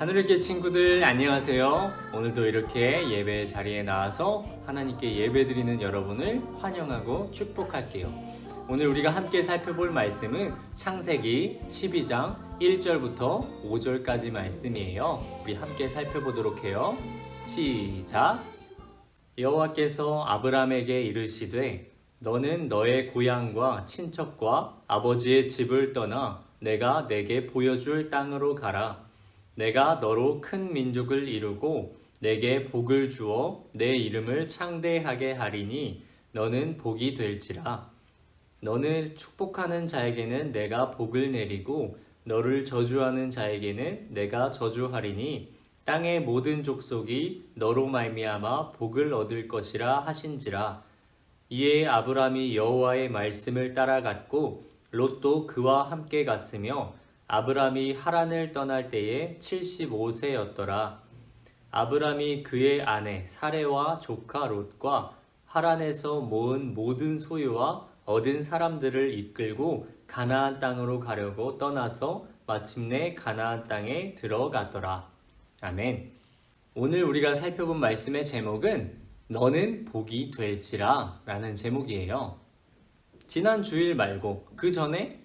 하늘의 친구들 안녕하세요. 오늘도 이렇게 예배 자리에 나와서 하나님께 예배드리는 여러분을 환영하고 축복할게요. 오늘 우리가 함께 살펴볼 말씀은 창세기 12장 1절부터 5절까지 말씀이에요. 우리 함께 살펴보도록 해요. 시작. 여호와께서 아브라함에게 이르시되 너는 너의 고향과 친척과 아버지의 집을 떠나 내가 내게 보여줄 땅으로 가라. 내가 너로 큰 민족을 이루고 내게 복을 주어 내 이름을 창대하게 하리니 너는 복이 될지라. 너는 축복하는 자에게는 내가 복을 내리고 너를 저주하는 자에게는 내가 저주하리니 땅의 모든 족속이 너로 말미암아 복을 얻을 것이라 하신지라. 이에 아브람이 여호와의 말씀을 따라갔고 롯도 그와 함께 갔으며 아브람이 하란을 떠날 때에 75세였더라. 아브람이 그의 아내 사레와 조카 롯과 하란에서 모은 모든 소유와 얻은 사람들을 이끌고 가나안 땅으로 가려고 떠나서 마침내 가나안 땅에 들어갔더라. 아멘. 오늘 우리가 살펴본 말씀의 제목은 너는 복이 될지라 라는 제목이에요. 지난 주일 말고 그 전에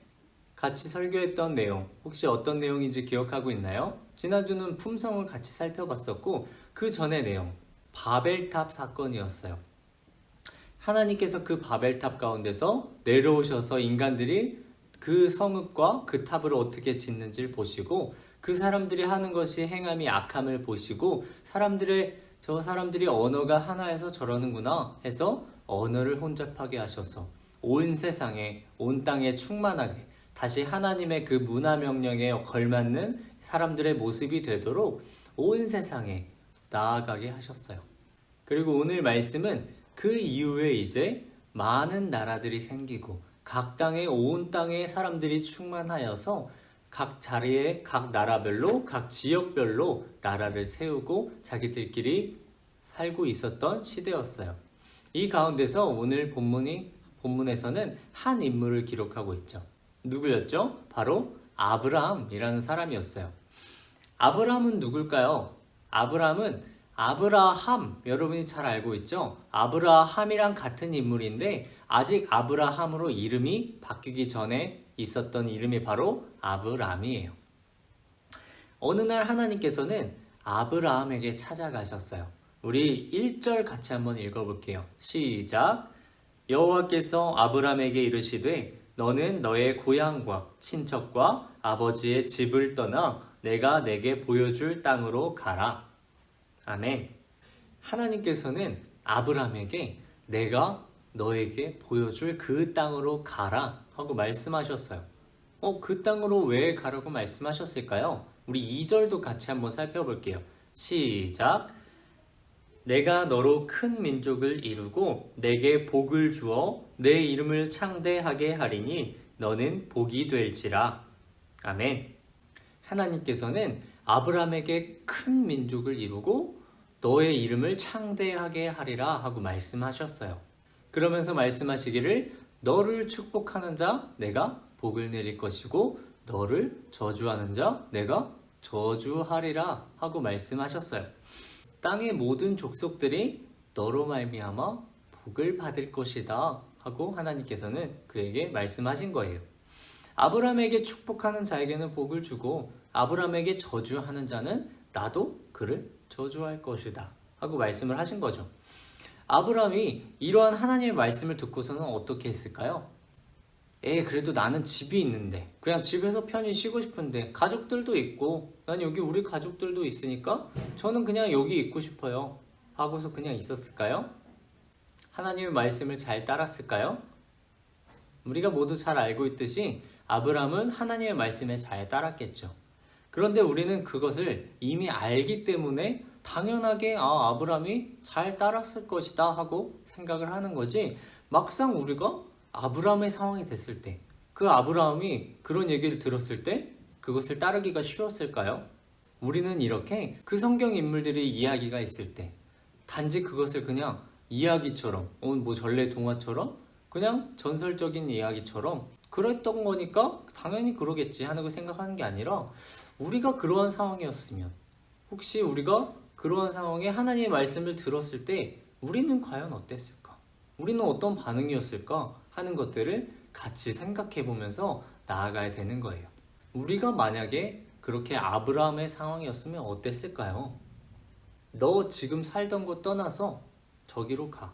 같이 설교했던 내용 혹시 어떤 내용인지 기억하고 있나요? 지난주는 품성을 같이 살펴봤었고 그 전의 내용 바벨탑 사건이었어요. 하나님께서 그 바벨탑 가운데서 내려오셔서 인간들이 그 성읍과 그 탑을 어떻게 짓는지를 보시고 그 사람들이 하는 것이 행함이 악함을 보시고 사람들의 저 사람들이 언어가 하나여서 저러는구나 해서 언어를 혼잡하게 하셔서 온 세상에 온 땅에 충만하게 다시 하나님의 그 문화 명령에 걸맞는 사람들의 모습이 되도록 온 세상에 나아가게 하셨어요. 그리고 오늘 말씀은 그 이후에 이제 많은 나라들이 생기고 각 땅에 온 땅에 사람들이 충만하여서 각 자리에 각 나라별로 각 지역별로 나라를 세우고 자기들끼리 살고 있었던 시대였어요. 이 가운데서 오늘 본문이 본문에서는 한 인물을 기록하고 있죠. 누구였죠? 바로 아브라함이라는 사람이었어요. 아브라함은 누굴까요? 아브라함은 아브라함 여러분이 잘 알고 있죠? 아브라함이랑 같은 인물인데 아직 아브라함으로 이름이 바뀌기 전에 있었던 이름이 바로 아브람이에요. 어느 날 하나님께서는 아브라함에게 찾아가셨어요. 우리 1절 같이 한번 읽어볼게요. 시작. 여호와께서 아브람에게 이르시되 너는 너의 고향과 친척과 아버지의 집을 떠나 내가 내게 보여줄 땅으로 가라. 아멘. 하나님께서는 아브람에게 내가 너에게 보여줄 그 땅으로 가라 하고 말씀하셨어요. 어, 그 땅으로 왜 가라고 말씀하셨을까요? 우리 2절도 같이 한번 살펴볼게요. 시작. 내가 너로 큰 민족을 이루고 내게 복을 주어 내 이름을 창대하게 하리니 너는 복이 될지라. 아멘. 하나님께서는 아브라함에게 큰 민족을 이루고 너의 이름을 창대하게 하리라 하고 말씀하셨어요. 그러면서 말씀하시기를 너를 축복하는 자 내가 복을 내릴 것이고 너를 저주하는 자 내가 저주하리라 하고 말씀하셨어요. 땅의 모든 족속들이 너로 말미암아 복을 받을 것이다 하고 하나님께서는 그에게 말씀하신 거예요. 아브라함에게 축복하는 자에게는 복을 주고 아브라함에게 저주하는 자는 나도 그를 저주할 것이다 하고 말씀을 하신 거죠. 아브라함이 이러한 하나님의 말씀을 듣고서는 어떻게 했을까요? 에 그래도 나는 집이 있는데 그냥 집에서 편히 쉬고 싶은데 가족들도 있고 난 여기 우리 가족들도 있으니까 저는 그냥 여기 있고 싶어요 하고서 그냥 있었을까요? 하나님의 말씀을 잘 따랐을까요? 우리가 모두 잘 알고 있듯이 아브라함은 하나님의 말씀에 잘 따랐겠죠. 그런데 우리는 그것을 이미 알기 때문에 당연하게 아 아브라함이 잘 따랐을 것이다 하고 생각을 하는 거지 막상 우리가 아브라함의 상황이 됐을 때, 그 아브라함이 그런 얘기를 들었을 때 그것을 따르기가 쉬웠을까요? 우리는 이렇게 그 성경 인물들의 이야기가 있을 때 단지 그것을 그냥 이야기처럼, 어, 뭐 전래 동화처럼 그냥 전설적인 이야기처럼 그랬던 거니까 당연히 그러겠지 하는 걸 생각하는 게 아니라 우리가 그러한 상황이었으면 혹시 우리가 그러한 상황에 하나님의 말씀을 들었을 때 우리는 과연 어땠을까? 우리는 어떤 반응이었을까? 하는 것들을 같이 생각해 보면서 나아가야 되는 거예요. 우리가 만약에 그렇게 아브라함의 상황이었으면 어땠을까요? 너 지금 살던 곳 떠나서 저기로 가.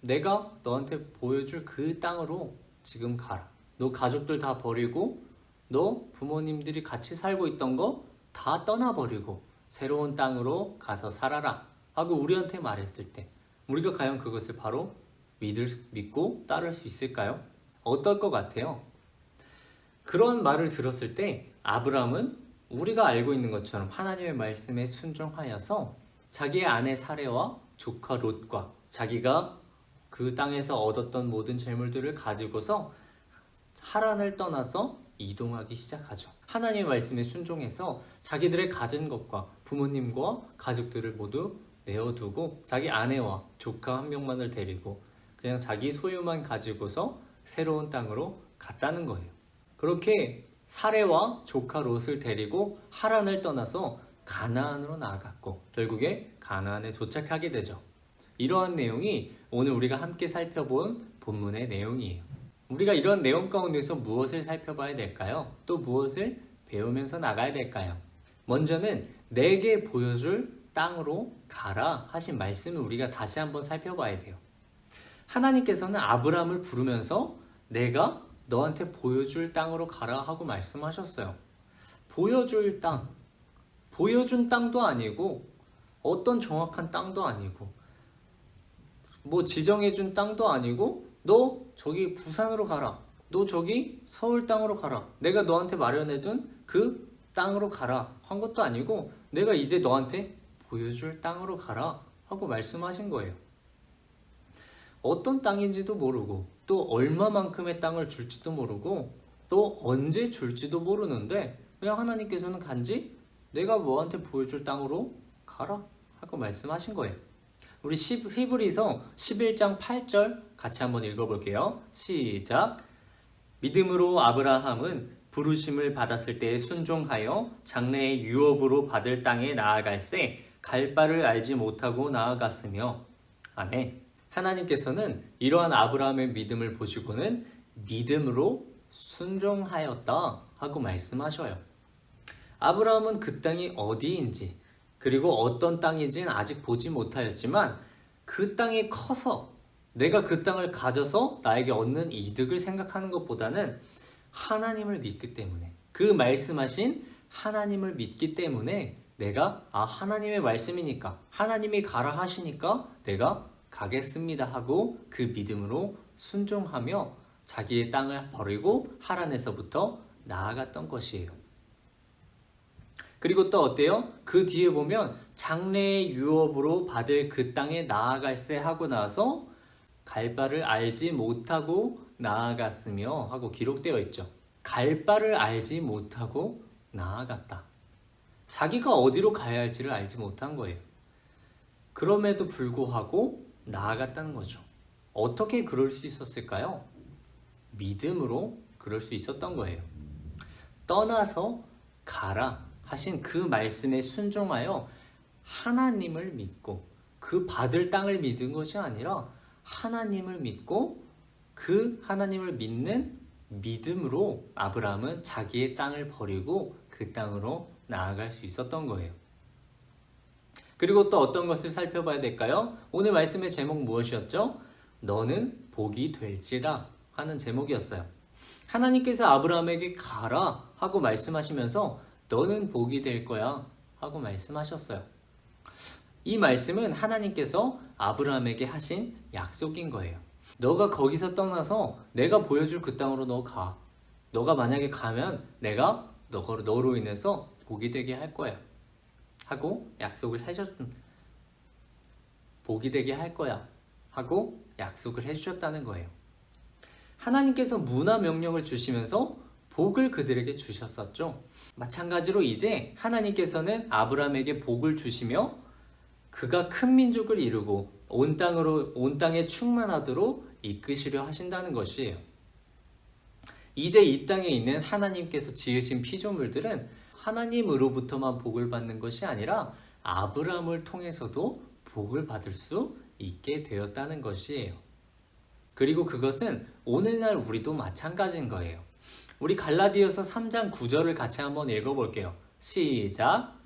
내가 너한테 보여줄 그 땅으로 지금 가라. 너 가족들 다 버리고 너 부모님들이 같이 살고 있던 거 다 떠나버리고 새로운 땅으로 가서 살아라 하고 우리한테 말했을 때 우리가 과연 그것을 바로 믿을 수- 믿고 따를 수 있을까요? 어떨 것 같아요? 그런 말을 들었을 때 아브라함은 우리가 알고 있는 것처럼 하나님의 말씀에 순종하여서 자기의 아내 사례와 조카 롯과 자기가 그 땅에서 얻었던 모든 재물들을 가지고서 하란을 떠나서 이동하기 시작하죠. 하나님의 말씀에 순종해서 자기들의 가진 것과 부모님과 가족들을 모두 내어두고 자기 아내와 조카 한 명만을 데리고 그냥 자기 소유만 가지고서 새로운 땅으로 갔다는 거예요. 그렇게 사례와 조카 롯을 데리고 하란을 떠나서 가나안으로 나아갔고 결국에 가나안에 도착하게 되죠. 이러한 내용이 오늘 우리가 함께 살펴본 본문의 내용이에요. 우리가 이런 내용 가운데서 무엇을 살펴봐야 될까요? 또 무엇을 배우면서 나가야 될까요? 먼저는 내게 보여줄 땅으로 가라 하신 말씀을 우리가 다시 한번 살펴봐야 돼요. 하나님께서는 아브라함을 부르면서 내가 너한테 보여줄 땅으로 가라 하고 말씀하셨어요. 보여줄 땅, 보여준 땅도 아니고 어떤 정확한 땅도 아니고 뭐 지정해준 땅도 아니고 너 저기 부산으로 가라. 너 저기 서울 땅으로 가라. 내가 너한테 마련해둔 그 땅으로 가라. 한 것도 아니고 내가 이제 너한테 보여줄 땅으로 가라. 하고 말씀하신 거예요. 어떤 땅인지도 모르고 또 얼마만큼의 땅을 줄지도 모르고 또 언제 줄지도 모르는데 그냥 하나님께서는 간지 내가 너한테 보여줄 땅으로 가라 하고 말씀하신 거예요. 우리 10, 히브리서 11장 8절 같이 한번 읽어볼게요. 시작. 믿음으로 아브라함은 부르심을 받았을 때에 순종하여 장래의 유업으로 받을 땅에 나아갈새 갈 바를 알지 못하고 나아갔으며 아멘. 하나님께서는 이러한 아브라함의 믿음을 보시고는 믿음으로 순종하였다 하고 말씀하셔요. 아브라함은 그 땅이 어디인지 그리고 어떤 땅인지는 아직 보지 못하였지만 그 땅이 커서 내가 그 땅을 가져서 나에게 얻는 이득을 생각하는 것보다는 하나님을 믿기 때문에 그 말씀하신 하나님을 믿기 때문에 내가 아 하나님의 말씀이니까 하나님이 가라 하시니까 내가 가겠습니다 하고 그 믿음으로 순종하며 자기의 땅을 버리고 하란에서부터 나아갔던 것이에요. 그리고 또 어때요? 그 뒤에 보면 장래의 유업으로 받을 그 땅에 나아갈세 하고 나서 갈 바를 알지 못하고 나아갔으며 하고 기록되어 있죠. 갈 바를 알지 못하고 나아갔다. 자기가 어디로 가야 할지를 알지 못한 거예요. 그럼에도 불구하고 나아갔다는 거죠. 어떻게 그럴 수 있었을까요? 믿음으로 그럴 수 있었던 거예요. 떠나서 가라 하신 그 말씀에 순종하여 하나님을 믿고 그 받을 땅을 믿은 것이 아니라 하나님을 믿고 그 하나님을 믿는 믿음으로 아브라함은 자기의 땅을 버리고 그 땅으로 나아갈 수 있었던 거예요. 그리고 또 어떤 것을 살펴봐야 될까요? 오늘 말씀의 제목 무엇이었죠? 너는 복이 될지라 하는 제목이었어요. 하나님께서 아브라함에게 가라 하고 말씀하시면서 너는 복이 될 거야 하고 말씀하셨어요. 이 말씀은 하나님께서 아브라함에게 하신 약속인 거예요. 너가 거기서 떠나서 내가 보여줄 그 땅으로 너 가. 너가 만약에 가면 내가 너로, 인해서 복이 되게 할 거야. 하고 약속을 하셨, 복이 되게 할 거야. 하고 약속을 해주셨다는 거예요. 하나님께서 문화 명령을 주시면서 복을 그들에게 주셨었죠. 마찬가지로 이제 하나님께서는 아브라함에게 복을 주시며 그가 큰 민족을 이루고 온 땅으로 온 땅에 충만하도록 이끄시려 하신다는 것이에요. 이제 이 땅에 있는 하나님께서 지으신 피조물들은 하나님으로부터만 복을 받는 것이 아니라 아브라함을 통해서도 복을 받을 수 있게 되었다는 것이에요. 그리고 그것은 오늘날 우리도 마찬가지인 거예요. 우리 갈라디아서 3장 9절을 같이 한번 읽어 볼게요. 시작.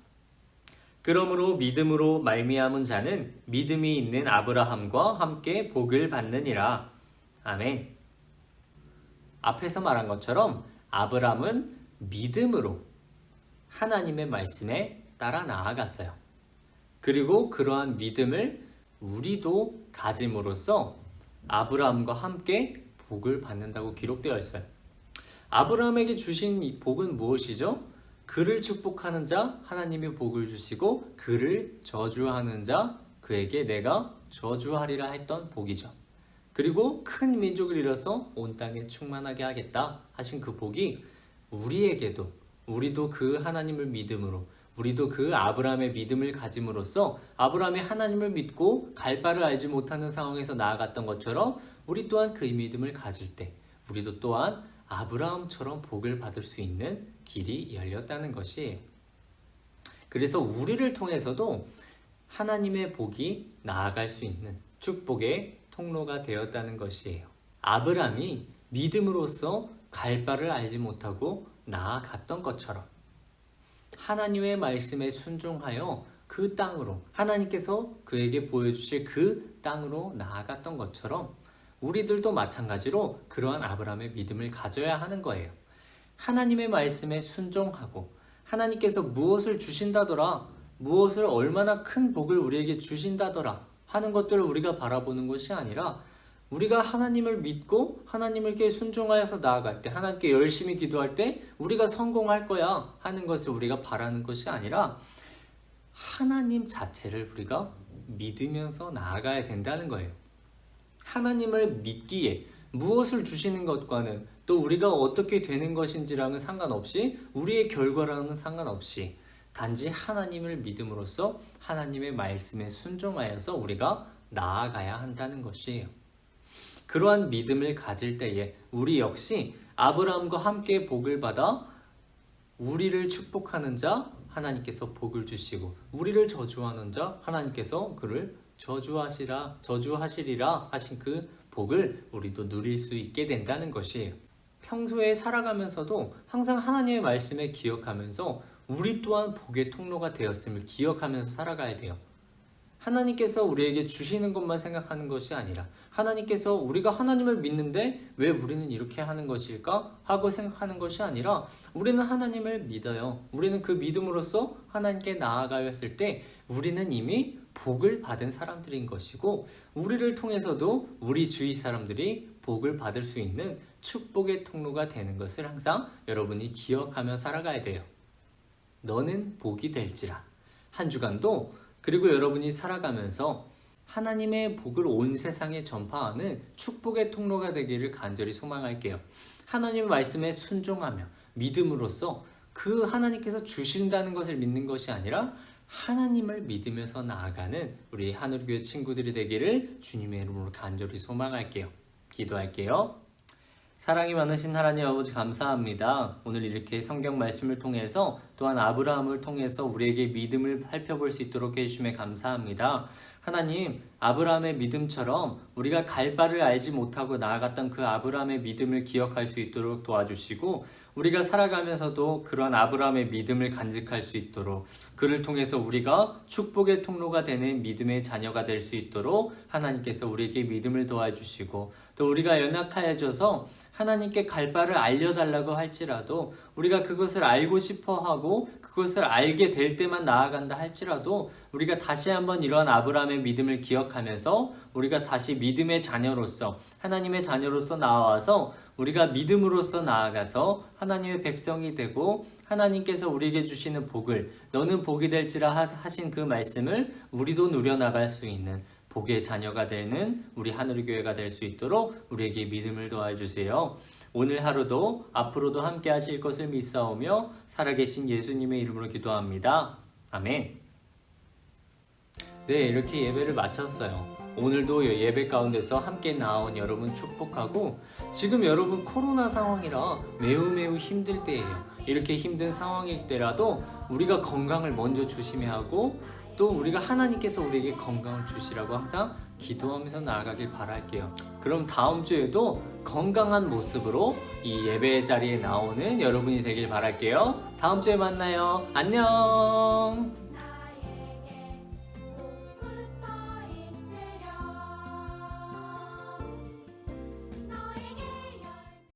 그러므로 믿음으로 말미암은 자는 믿음이 있는 아브라함과 함께 복을 받느니라. 아멘. 앞에서 말한 것처럼 아브라함은 믿음으로 하나님의 말씀에 따라 나아갔어요. 그리고 그러한 믿음을 우리도 가짐으로써 아브라함과 함께 복을 받는다고 기록되어 있어요. 아브라함에게 주신 이 복은 무엇이죠? 그를 축복하는 자 하나님이 복을 주시고 그를 저주하는 자 그에게 내가 저주하리라 했던 복이죠. 그리고 큰 민족을 이뤄서 온 땅에 충만하게 하겠다 하신 그 복이 우리에게도 우리도 그 하나님을 믿음으로 우리도 그 아브라함의 믿음을 가짐으로써 아브라함이 하나님을 믿고 갈 바를 알지 못하는 상황에서 나아갔던 것처럼 우리 또한 그 믿음을 가질 때 우리도 또한 아브라함처럼 복을 받을 수 있는 길이 열렸다는 것이에요. 그래서 우리를 통해서도 하나님의 복이 나아갈 수 있는 축복의 통로가 되었다는 것이에요. 아브라함이 믿음으로써 갈 바를 알지 못하고 나아갔던 것처럼 하나님의 말씀에 순종하여 그 땅으로 하나님께서 그에게 보여주실 그 땅으로 나아갔던 것처럼 우리들도 마찬가지로 그러한 아브라함의 믿음을 가져야 하는 거예요. 하나님의 말씀에 순종하고 하나님께서 무엇을 주신다더라, 무엇을 얼마나 큰 복을 우리에게 주신다더라 하는 것들을 우리가 바라보는 것이 아니라 우리가 하나님을 믿고 하나님께 순종하여서 나아갈 때 하나님께 열심히 기도할 때 우리가 성공할 거야 하는 것을 우리가 바라는 것이 아니라 하나님 자체를 우리가 믿으면서 나아가야 된다는 거예요. 하나님을 믿기에 무엇을 주시는 것과는 또 우리가 어떻게 되는 것인지랑은 상관없이 우리의 결과랑은 상관없이 단지 하나님을 믿음으로써 하나님의 말씀에 순종하여서 우리가 나아가야 한다는 것이에요. 그러한 믿음을 가질 때에 우리 역시 아브라함과 함께 복을 받아 우리를 축복하는 자 하나님께서 복을 주시고 우리를 저주하는 자 하나님께서 그를 저주하시라 저주하시리라 하신 그 복을 우리도 누릴 수 있게 된다는 것이에요. 평소에 살아가면서도 항상 하나님의 말씀에 기억하면서 우리 또한 복의 통로가 되었음을 기억하면서 살아가야 돼요. 하나님께서 우리에게 주시는 것만 생각하는 것이 아니라 하나님께서 우리가 하나님을 믿는데 왜 우리는 이렇게 하는 것일까 하고 생각하는 것이 아니라 우리는 하나님을 믿어요. 우리는 그 믿음으로써 하나님께 나아가야 했을 때 우리는 이미 복을 받은 사람들인 것이고 우리를 통해서도 우리 주위 사람들이 복을 받을 수 있는 축복의 통로가 되는 것을 항상 여러분이 기억하며 살아가야 돼요. 너는 복이 될지라. 한 주간도 그리고 여러분이 살아가면서 하나님의 복을 온 세상에 전파하는 축복의 통로가 되기를 간절히 소망할게요. 하나님의 말씀에 순종하며 믿음으로써 그 하나님께서 주신다는 것을 믿는 것이 아니라 하나님을 믿으면서 나아가는 우리 하늘교회 친구들이 되기를 주님의 이름으로 간절히 소망할게요. 기도할게요. 사랑이 많으신 하나님 아버지 감사합니다. 오늘 이렇게 성경 말씀을 통해서 또한 아브라함을 통해서 우리에게 믿음을 살펴볼 수 있도록 해주심에 감사합니다. 하나님, 아브라함의 믿음처럼 우리가 갈 바를 알지 못하고 나아갔던 그 아브라함의 믿음을 기억할 수 있도록 도와주시고 우리가 살아가면서도 그러한 아브라함의 믿음을 간직할 수 있도록 그를 통해서 우리가 축복의 통로가 되는 믿음의 자녀가 될 수 있도록 하나님께서 우리에게 믿음을 도와주시고 또 우리가 연약하여져서 하나님께 갈 바를 알려달라고 할지라도 우리가 그것을 알고 싶어 하고 그것을 알게 될 때만 나아간다 할지라도 우리가 다시 한번 이러한 아브라함의 믿음을 기억하면서 우리가 다시 믿음의 자녀로서 하나님의 자녀로서 나와서 우리가 믿음으로서 나아가서 하나님의 백성이 되고 하나님께서 우리에게 주시는 복을 너는 복이 될지라 하신 그 말씀을 우리도 누려나갈 수 있는 복의 자녀가 되는 우리 하늘의 교회가 될 수 있도록 우리에게 믿음을 도와주세요. 오늘 하루도 앞으로도 함께 하실 것을 믿사오며 살아계신 예수님의 이름으로 기도합니다. 아멘. 네, 이렇게 예배를 마쳤어요. 오늘도 예배 가운데서 함께 나온 여러분 축복하고 지금 여러분 코로나 상황이라 매우 매우 힘들 때예요. 이렇게 힘든 상황일 때라도 우리가 건강을 먼저 조심해야 하고 또 우리가 하나님께서 우리에게 건강을 주시라고 항상 기도하면서 나아가길 바랄게요. 그럼 다음 주에도 건강한 모습으로 이 예배 자리에 나오는 여러분이 되길 바랄게요. 다음 주에 만나요. 안녕.